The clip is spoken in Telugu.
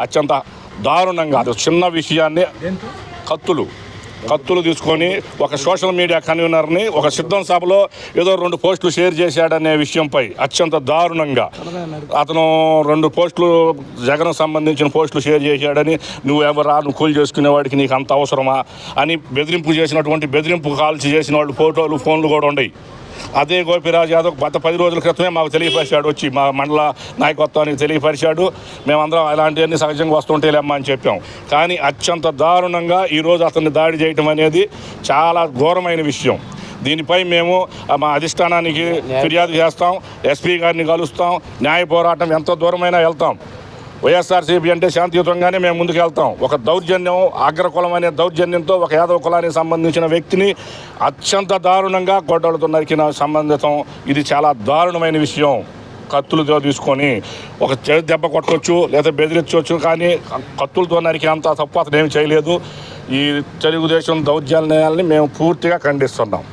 అత్యంత దారుణంగా అది చిన్న విషయాన్ని కత్తులు కత్తులు తీసుకొని ఒక సోషల్ మీడియా కన్వీనర్ని ఒక సిద్ధం సభలో ఏదో రెండు పోస్టులు షేర్ చేశాడనే విషయంపై అత్యంత దారుణంగా అతను రెండు పోస్టులు జగన్ సంబంధించిన పోస్టులు షేర్ చేశాడని నువ్వు ఎవరా నువ్వు కూలి చేసుకునేవాడికి నీకు అంత అవసరమా? అని బెదిరింపు చేసినటువంటి బెదిరింపు కాల్చి చేసిన వాళ్ళు ఫోటోలు ఫోన్లు కూడా ఉన్నాయి అదే గోపిరాజు యాదవ్ గత పది రోజుల క్రితమే మాకు తెలియపరిచాడు వచ్చి మా మండల నాయకత్వానికి తెలియపరిచాడు. మేమందరం అలాంటివన్నీ సహజంగా వస్తుంటేలేమ్మా అని చెప్పాం. కానీ అత్యంత దారుణంగా ఈరోజు అతన్ని దాడి చేయటం అనేది చాలా ఘోరమైన విషయం. దీనిపై మేము మా అధిష్టానానికి ఫిర్యాదు చేస్తాం ఎస్పీ గారిని కలుస్తాం న్యాయ పోరాటం ఎంత దూరమైనా వెళ్తాం. వైఎస్ఆర్సీపీ అంటే శాంతియుతంగానే మేము ముందుకు వెళ్తాం ఒక దౌర్జన్యం అగ్రకులం అనే దౌర్జన్యంతో ఒక యాదవ కులానికి సంబంధించిన వ్యక్తిని అత్యంత దారుణంగా గొడ్డలతో నరికిన సంబంధితం. ఇది చాలా దారుణమైన విషయం. కత్తులతో తీసుకొని ఒక చెవి దెబ్బ కొట్టవచ్చు లేదా బెదిరించవచ్చు కానీ కత్తులతో నరికి అంత తప్పు అతను ఏమి చేయలేదు. ఈ తెలుగుదేశం దౌర్జన్యాలని మేము పూర్తిగా ఖండిస్తున్నాం.